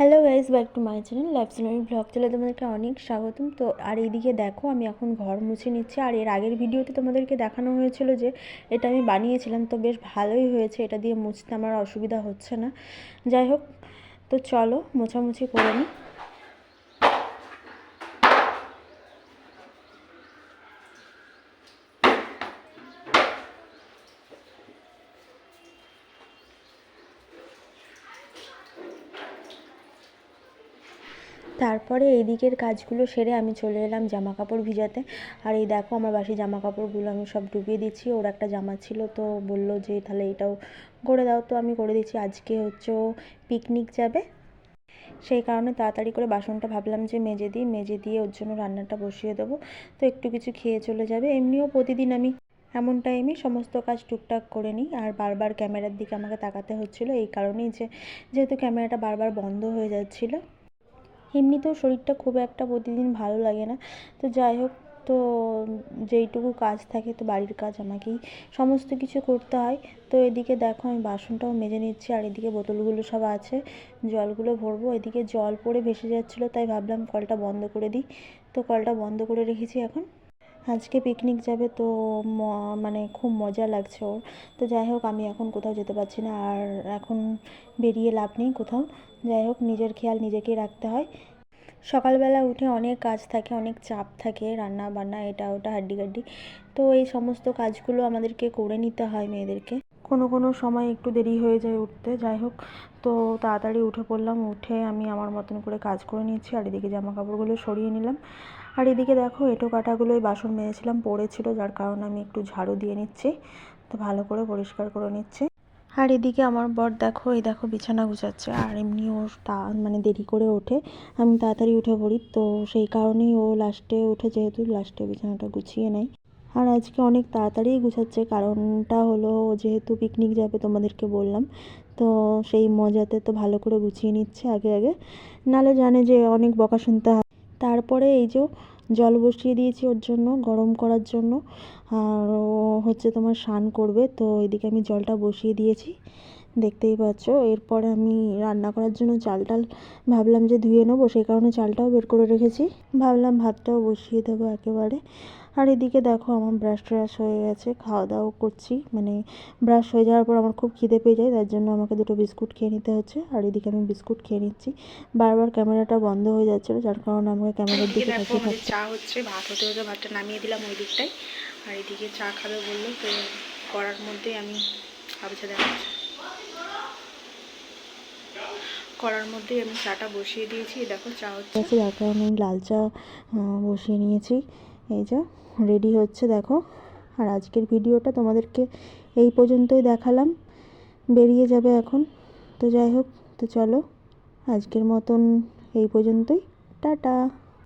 Hello guys back to my channel life scenery blog চলে তোমাদেরকে অনেক স্বাগতম। তো আর এইদিকে দেখো, আমি এখন ঘর মুছে নিচ্ছি। আর এর আগের ভিডিওতে তোমাদেরকে দেখানো হয়েছিল যে, এটা আমি বানিয়েছিলাম, তো বেশ ভালোই হয়েছে। এটা দিয়ে মুছতে আমার অসুবিধা হচ্ছে না। যাই হোক, তো চলো, মোছামুছি করে নিই। তারপরে এই দিকের কাজগুলো সেরে আমি চলে এলাম জামা কাপড় ভিজাতে। আর এই দেখো আমার বাসি জামা কাপড়গুলো আমি সব ডুবিয়ে দিচ্ছি। ওর একটা জামা ছিল তো বলল যে, তাহলে এটাও করে দাও। তো আমি করে দিচ্ছি। আজকে হচ্ছে পিকনিক যাবে। সেই কারণে তাড়াতাড়ি করে বাসনটা ভাবলাম যে মেজে দিই। মেজে দিয়ে ওর জন্য রান্নাটা বসিয়ে দেবো। তো একটু কিছু খেয়ে চলে যাবে। এমনিও প্রতিদিন আমি এমন টাইমে সমস্ত কাজ টুকটাক করে নিই। আর বারবার ক্যামেরার দিকে আমাকে তাকাতে হচ্ছিল। এই কারণেই যে, যেহেতু ক্যামেরাটা বারবার বন্ধ হয়ে যাচ্ছিল। এমনিতেও শরীরটা খুব একটা প্রতিদিন ভালো লাগে না। তো যাই হোক, তো যেইটুকু কাজ থাকে তো বাড়ির কাজ আমাকেই। সমস্ত কিছু করতে হয়। তো এদিকে দেখো আমি বাসনটাও মেজে নিচ্ছি আর এদিকে বোতলগুলো সব আছে। জলগুলো ভরবো। এদিকে জল পড়ে ভেসে যাচ্ছিল, তাই ভাবলাম কলটা বন্ধ করে দিই। তো কলটা বন্ধ করে রেখেছি এখন। আজকে পিকনিক যাবে তো মানে খুব মজা লাগছে ওর। তো যাই হোক, আমি এখন কোথাও যেতে পারছি না আর এখন বেরিয়ে লাভ নেই কোথাও। যাই হোক, নিজের খেয়াল নিজেকেই রাখতে হয়। সকালবেলা উঠে অনেক কাজ থাকে, অনেক চাপ থাকে রান্না বান্না এটা ওটা হাড্ডি গাড্ডি তো এই সমস্ত কাজগুলো আমাদেরকে করে নিতে হয় মেয়েদেরকে। কোনো কোনো সময় একটু দেরি হয়ে যায় উঠতে। যাই হোক, তো তাড়াতাড়ি উঠে পড়লাম। উঠে আমি আমার মতন করে কাজ করে নিচ্ছি আর এদিকে জামা কাপড়গুলো সরিয়ে নিলাম। আর এদিকে দেখো এঁটো কাটাগুলো ওই বাসন মেজেছিলাম, পড়েছিল, যার কারণে আমি একটু ঝাড়ু দিয়ে নিচ্ছি। তো ভালো করে পরিষ্কার করে নিচ্ছি। আর এদিকে আমার বর দেখো, এই দেখো বিছানা গুছাচ্ছে, আর এমনি ও তা মানে দেরি করে ওঠে। আমি তাড়াতাড়ি উঠে পড়ি, তো সেই কারণেই ও লাস্টে উঠে, যেহেতু লাস্টে বিছানাটা গুছিয়ে নেয়। আর আজকে অনেক তাড়াতাড়ি গুছাচ্ছে, কারণটা হলো যেহেতু পিকনিক যাবে তোমাদেরকে বললাম, তো সেই মজাতে তো ভালো করে গুছিয়ে নিচ্ছে আগে আগে। নালে জানে যে অনেক বকা শুনতে হয়। তারপরে এই যে জল বসিয়ে দিয়েছি ওর জন্য, গরম করার জন্য, আর হচ্ছে তোমার স্নান করবে, তো এদিকে আমি জলটা বসিয়ে দিয়েছি। দেখতেই পাচ্ছ। এরপরে আমি রান্না করার জন্য চাল টাল ভাবলাম যে ধুয়ে নেব সেই কারণে চালটাও বের করে রেখেছি। ভাবলাম ভাতটাও বসিয়ে দেবো একেবারে। আর এদিকে দেখো আমার ব্রাশ ট্রাশ হয়ে গেছে খাওয়া দাওয়া করছি। মানে ব্রাশ হয়ে যাওয়ার পর আমার খুব খিদে পেয়ে যায় তার জন্য আমাকে দুটো বিস্কুট খেয়ে নিতে হচ্ছে। আর এদিকে আমি বিস্কুট খেয়ে নিচ্ছি। বারবার ক্যামেরাটা বন্ধ হয়ে যাচ্ছিল যার কারণে আমাকে ক্যামেরার দিকে তাকিয়ে চা হচ্ছে ভাত হতে হতে ভাতটা নামিয়ে দিলাম ওই দিকটায়। আর এদিকে চা খাবে বলল তো করার মধ্যেই আমি আবছা দেখাচ্ছি। করার মধ্যে আমি চাটা বসিয়ে দিয়েছি দেখো চা হচ্ছে। কারণে আমি লাল চা বসিয়ে নিয়েছি। এই যা, রেডি হচ্ছে, দেখো। আর আজকের ভিডিওটা তোমাদেরকে এই পর্যন্তই দেখালাম। বেরিয়ে যাবে এখন। তো যাই হোক, তো চলো, আজকের মতন এই পর্যন্তই। টাটা!